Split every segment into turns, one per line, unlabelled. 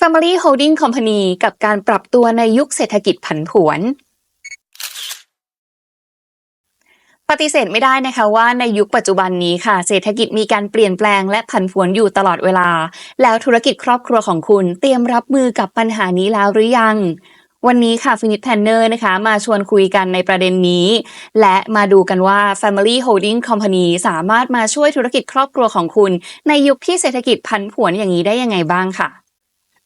Family Holding Company กับการปรับตัวในยุคเศรษฐกิจผันผวน ปฏิเสธไม่ได้นะคะว่าในยุคปัจจุบันนี้ค่ะ เศรษฐกิจมีการเปลี่ยนแปลงและผันผวนอยู่ตลอดเวลา แล้วธุรกิจครอบครัวของคุณเตรียมรับมือกับปัญหานี้แล้วหรือยังวันนี้ค่ะฟินิ p แพนเนอร์นะคะ มาชวนคุยกันในประเด็นนี้ และมาดูกันว่า Family Holding Company สามารถมาช่วยธุรกิจครอบครัวของคุณ ในยุคที่เศรษฐกิจผันผวนอย่างนี้ได้ยังไงบ้างค่ะ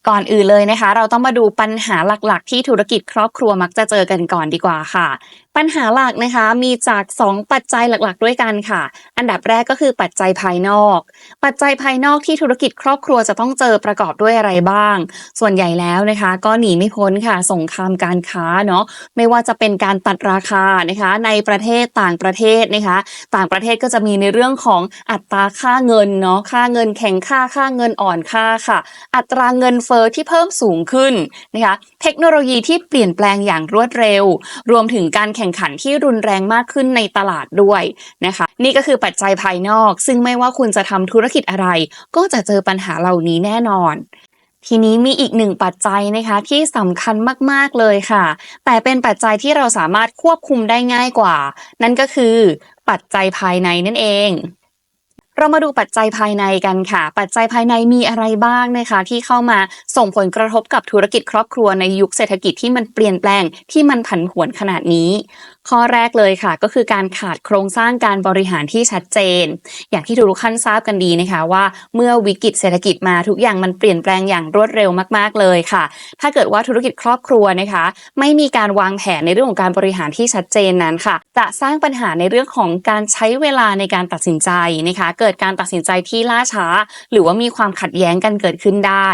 ก่อนอื่นเลยนะคะ เราต้องมาดูปัญหาหลักๆ ที่ธุรกิจครอบครัวมักจะเจอกันก่อนดีกว่าค่ะ ปัญหาหลักนะคะมีจาก 2 ปัจจัยหลักๆ ด้วยกันค่ะ อันดับแรกก็คือปัจจัยภายนอก ปัจจัยภายนอกที่ธุรกิจครอบครัวจะต้องเจอประกอบด้วยอะไรบ้าง ส่วนใหญ่แล้วนะคะ ก็หนีไม่พ้นค่ะสงครามการค้าเนาะไม่ว่าจะเป็นการตัดราคานะคะ ในประเทศต่างประเทศนะคะ ต่างประเทศก็จะมีในเรื่องของอัตราค่าเงินเนาะค่าเงินแข็งค่าค่าเงินอ่อนค่าค่ะ อัตราเงินเฟอ้อที่เพิ่มสูงขึ้นนะคะเทคโนโลยีที่เปลี่ยนแปลงอย่างรวดเร็ว รวมถึงการแข่งขันที่รุนแรงมากขึ้นในตลาดด้วยนะคะ นี่ก็คือปัจจัยภายนอก ซึ่งไม่ว่าคุณจะทำธุรกิจอะไร ก็จะเจอปัญหาเหล่านี้แน่นอนทีนี้มีอีกหนึ่งปัจจัยนะคะที่สำคัญมาก ๆ เลยค่ะ แต่เป็นปัจจัยที่เราสามารถควบคุมได้ง่ายกว่า นั่นก็คือปัจจัยภายในนั่นเอง เรามาดูปัจจัยภายในกันค่ะ ปัจจัยภายในมีอะไรบ้างนะคะ ที่เข้ามาส่งผลกระทบกับธุรกิจครอบครัวในยุคเศรษฐกิจที่มันเปลี่ยนแปลงที่มันผันผวนขนาดนี้ ข้อแรกเลยค่ะ ก็คือการขาดโครงสร้างการบริหารที่ชัดเจน อย่างที่ทุกท่านทราบกันดีนะคะว่า เมื่อวิกฤตเศรษฐกิจมาทุกอย่างมันเปลี่ยนแปลงอย่างรวดเร็วมาก ๆเลยค่ะ ถ้าเกิดว่าธุรกิจครอบครัวนะคะ ไม่มีการวางแผนในเรื่องของการบริหารที่ชัดเจนนั้นค่ะ จะสร้างปัญหาในเรื่องของการใช้เวลาในการตัดสินใจนะคะ เกิดการตัดสินใจที่ล่าช้า หรือว่ามีความขัดแย้งกันเกิดขึ้นได้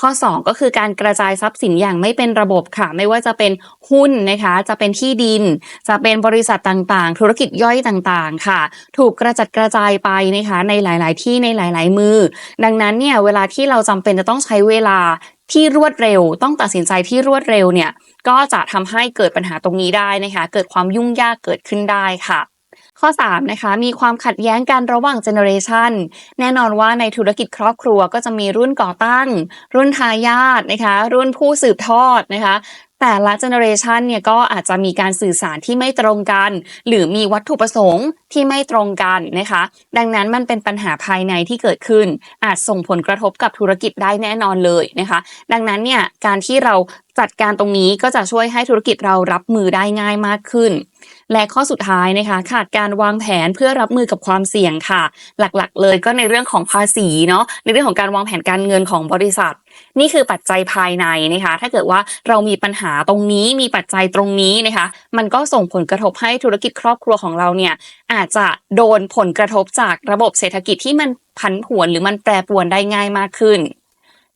ข้อ 2 ก็คือการกระจายทรัพย์สินอย่างไม่เป็นระบบค่ะ ไม่ว่าจะเป็นหุ้นนะคะ จะเป็นที่ดิน จะเป็นบริษัทต่างๆ ธุรกิจย่อยต่างๆ ค่ะ ถูกกระจัดกระจายไปนะคะในหลาย ๆ ที่ในหลาย ๆ มือ ดังนั้นเนี่ยเวลาที่เราจำเป็นจะต้องใช้เวลาที่รวดเร็วต้องตัดสินใจที่รวดเร็วเนี่ยก็จะทำให้เกิดปัญหาตรงนี้ได้นะคะ เกิดความยุ่งยากเกิดขึ้นได้ค่ะ ข้อ 3 นะคะ มีความขัดแย้งกันระหว่างเจเนอเรชันแน่นอนว่าในธุรกิจครอบครัวก็จะมีรุ่นก่อตั้ง รุ่นทายาทนะคะ รุ่นผู้สืบทอดนะคะแต่ละเจเนอเรชันเนี่ยก็อาจจะมีการสื่อสารที่ไม่ตรงกัน หรือมีวัตถุประสงค์ที่ไม่ตรงกันนะคะ ดังนั้นมันเป็นปัญหาภายในที่เกิดขึ้น อาจส่งผลกระทบกับธุรกิจได้แน่นอนเลยนะคะ ดังนั้นเนี่ยการที่เราจัดการตรงนี้ก็จะช่วยให้ธุรกิจเรารับมือได้ง่ายมากขึ้น และข้อสุดท้ายนะคะ ขาดการวางแผนเพื่อรับมือกับความเสี่ยงค่ะ หลักๆ เลยก็ในเรื่องของภาษีเนาะในเรื่องของการวางแผนการเงินของบริษัท นี่คือปัจจัยภายในนะคะ ถ้าเกิดว่าเรามีปัญหาตรงนี้มีปัจจัยตรงนี้นะคะ มันก็ส่งผลกระทบให้ธุรกิจครอบครัวของเราเนี่ยอาจจะโดนผลกระทบจากระบบเศรษฐกิจที่มันผันผวนหรือมันแปรปรวนได้ง่ายมากขึ้น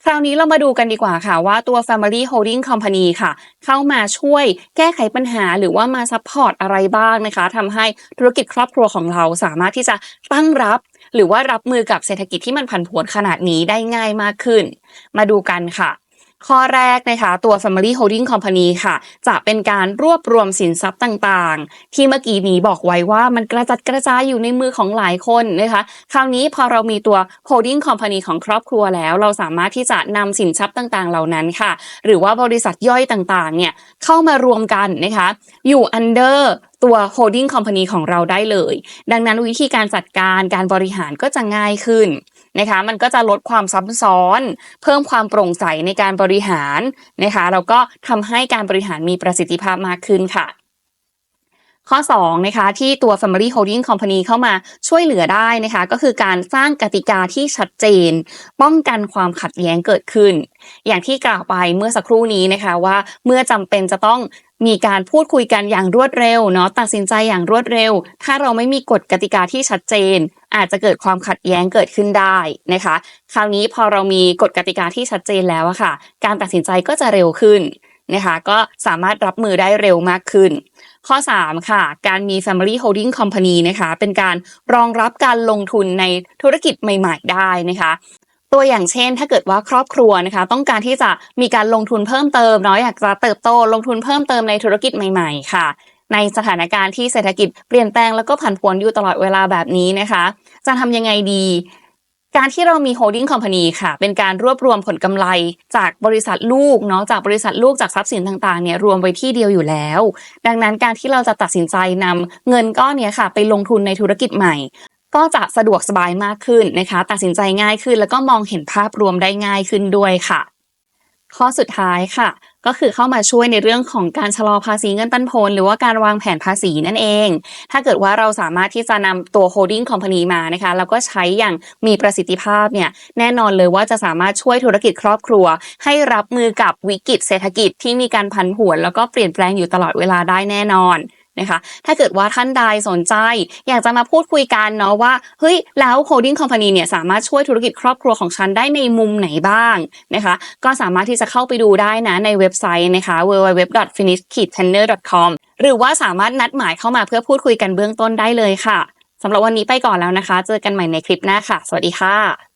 ราวนี้เรามาดูกันดีกว่าค่ะว่าตัว Family Holding Company ค่ะ เข้ามาช่วยแก้ไขปัญหาหรือว่ามาซัพพอร์ตอะไรบ้างนะคะทำให้ธุรกิจครอบครัวของเราสามารถที่จะตั้งรับ หรือว่ารับมือกับเศรษฐกิจที่มันผันผวนขนาดนี้ได้ง่ายมากขึ้น มาดูกันค่ะ ข้อแรกนะคะตัว Family Holding Company ค่ะ จะเป็นการรวบรวมสินทรัพย์ต่างๆ ที่เมื่อกี้นี้บอกไว้ว่ามันกระจัดกระจายอยู่ในมือของหลายคนนะคะคราวนี้พอเรามีตัว Holding Company ของครอบครัวแล้ว เราสามารถที่จะนำสินทรัพย์ต่างๆ เหล่านั้นค่ะ หรือว่าบริษัทย่อยต่างๆเนี่ยเข้ามารวมกันนะคะอยู่ under ตัว holding company ของเราได้เลย ดังนั้นวิธีการจัดการการบริหารก็จะง่ายขึ้น นะคะ มันก็จะลดความซับซ้อน เพิ่มความโปร่งใสในการบริหารนะคะแล้วก็ทำให้การบริหารมีประสิทธิภาพมากขึ้นค่ะข้อ2นะคะที่ตัว Family Holding Company เข้ามาช่วยเหลือได้นะคะก็คือการสร้างกติกาที่ชัดเจน ป้องกันความขัดแย้งเกิดขึ้น อย่างที่กล่าวไปเมื่อสักครู่นี้นะคะว่าเมื่อจำเป็นจะต้อง มีการพูดคุยกันอย่างรวดเร็วเนาะตัดสินใจอย่างรวดเร็ว ถ้าเราไม่มีกฎกติกาที่ชัดเจน อาจจะเกิดความขัดแย้งเกิดขึ้นได้นะคะ คราวนี้พอเรามีกฎกติกาที่ชัดเจนแล้วอะค่ะ การตัดสินใจก็จะเร็วขึ้นนะคะก็สามารถรับมือได้เร็วมากขึ้น ข้อ 3 ค่ะ การมี Family Holding Company นะคะ เป็นการรองรับการลงทุนในธุรกิจใหม่ ๆ ได้นะคะ ตัวอย่างเช่น ถ้าเกิดว่าครอบครัวนะคะ ต้องการที่จะมีการลงทุนเพิ่มเติมเนาะอยากจะเติบโตลงทุนเพิ่มเติมในธุรกิจใหม่ๆ ค่ะ ในสถานการณ์ที่เศรษฐกิจเปลี่ยนแปลงแล้วก็ผันผวนอยู่ตลอดเวลาแบบนี้นะคะ จะทำยังไงดีการที่เรามี holding company ค่ะ เป็นการรวบรวมผลกำไรจากบริษัทลูกเนาะจากบริษัทลูกจากทรัพย์สินต่างๆเนี่ยรวมไว้ที่เดียวอยู่แล้ว ดังนั้นการที่เราจะตัดสินใจนำเงินก้อนเนี้ยค่ะ ไปลงทุนในธุรกิจใหม่ ก็จะสะดวกสบายมากขึ้นนะคะ ตัดสินใจง่ายขึ้น แล้วก็มองเห็นภาพรวมได้ง่ายขึ้นด้วยค่ะ ข้อสุดท้ายค่ะ ก็คือเข้ามาช่วยในเรื่องของการชะลอภาษีเงินปันผล หรือว่าการวางแผนภาษีนั่นเอง ถ้าเกิดว่าเราสามารถที่จะนำตัว holding company มานะคะแล้วก็ใช้อย่างมีประสิทธิภาพเนี่ยแน่นอนเลยว่าจะสามารถช่วยธุรกิจครอบครัว ให้รับมือกับวิกฤตเศรษฐกิจที่มีการผันผวน แล้วก็เปลี่ยนแปลงอยู่ตลอดเวลาได้แน่นอน นะคะ ถ้าเกิดว่าท่านใดสนใจ อยากจะมาพูดคุยกันเนาะว่าเฮ้ยแล้ว holding company เนี่ยสามารถช่วยธุรกิจครอบครัวของฉันได้ในมุมไหนบ้างนะคะ ก็สามารถที่จะเข้าไปดูได้นะในเว็บไซต์นะคะ www.finish-planner.com หรือว่าสามารถนัดหมายเข้ามาเพื่อพูดคุยกันเบื้องต้นได้เลยค่ะสำหรับวันนี้ไปก่อนแล้วนะคะ เจอกันใหม่ในคลิปหน้าค่ะ สวัสดีค่ะ